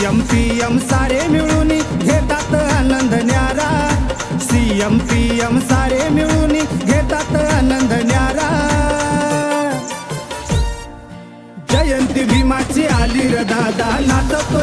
CM PM सारे मिळून घेतात आनंद न्यारा. सीएम पीएम सारे मिळून घेतात आनंद न्यारा. जयंती भीमाची आली र दादा नाचतो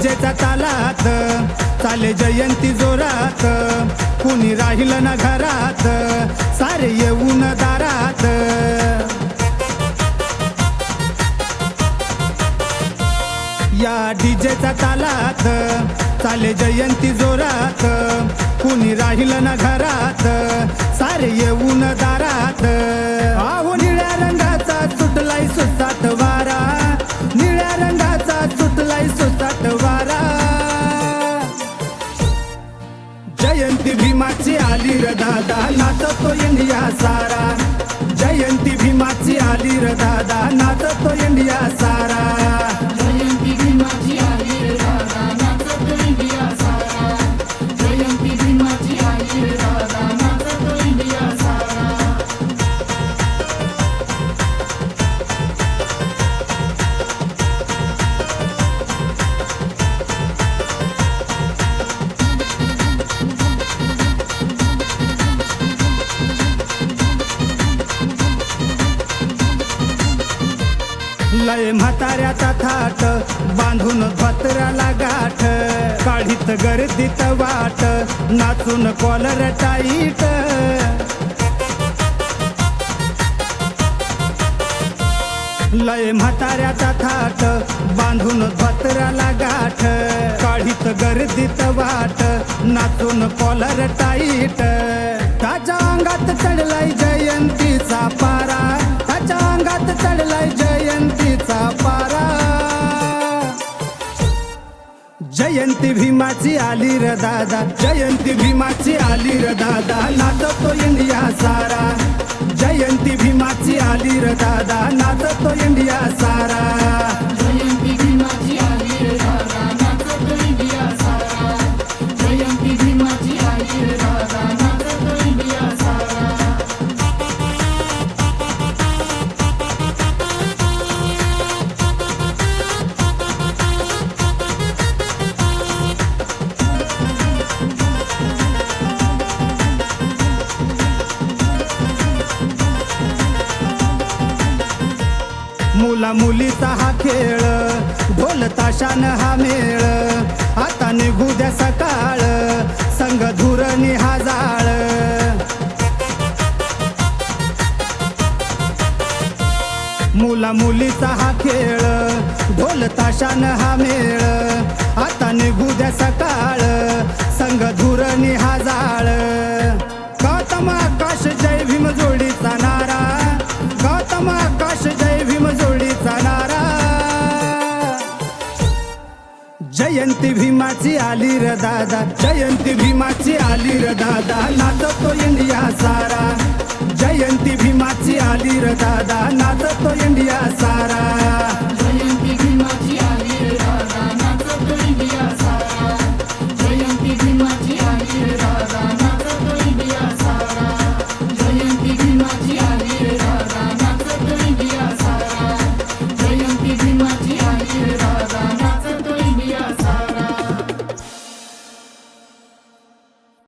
विजेचा तालात चाले जयंती जोरात कुणी राहिलं ना घरात सारे येऊन दारात. या डीजेचा तालात चाले जयंती जोरात कुणी राहिलं ना घरात सारे येऊन दारात. आहो निळ्या रंगाचा सुटलाय सुसात वारा निळ्या रंगाचा दादा नाचतो इंडिया सारा. जयंती भीमाची आली र दादा नाचतो इंडिया सारा. लय म्हाताऱ्याचा थाट बांधून पत्र्याला गाठ. काढीत गर्दीत वाट नाचून कॉलर टाईट. लय म्हाताऱ्याचा थाट बांधून पत्र्याला गाठ. काढीत गर्दीत वाट नाचून कॉलर टाईट. त्याच्या अंगात चढलाय जयंतीचा पारा. जयंती भीमाची आली र दादा. जयंती भीमाची आली र दादा. नाचतो इंडिया सारा. जयंती भीमाची आली र दादा. नाचतो इंडिया सारा. मुला मुलीचा हा खेळ ढोल ताशानं हा मेळ. आता निघू द्या सकाळ संग धुरणी हा जाळ. मुला मुलीचा हा खेळ ढोल ताशानं हा मेळ. आता निघू द्या सकाळ संग धुरणी हा जाळ. जयंती भीमाची आली र दादा. जयंती भीमाची आली र दादा. नाचतो इंडिया सारा. जयंती भीमाची आली र दादा. नाचतो इंडिया सारा.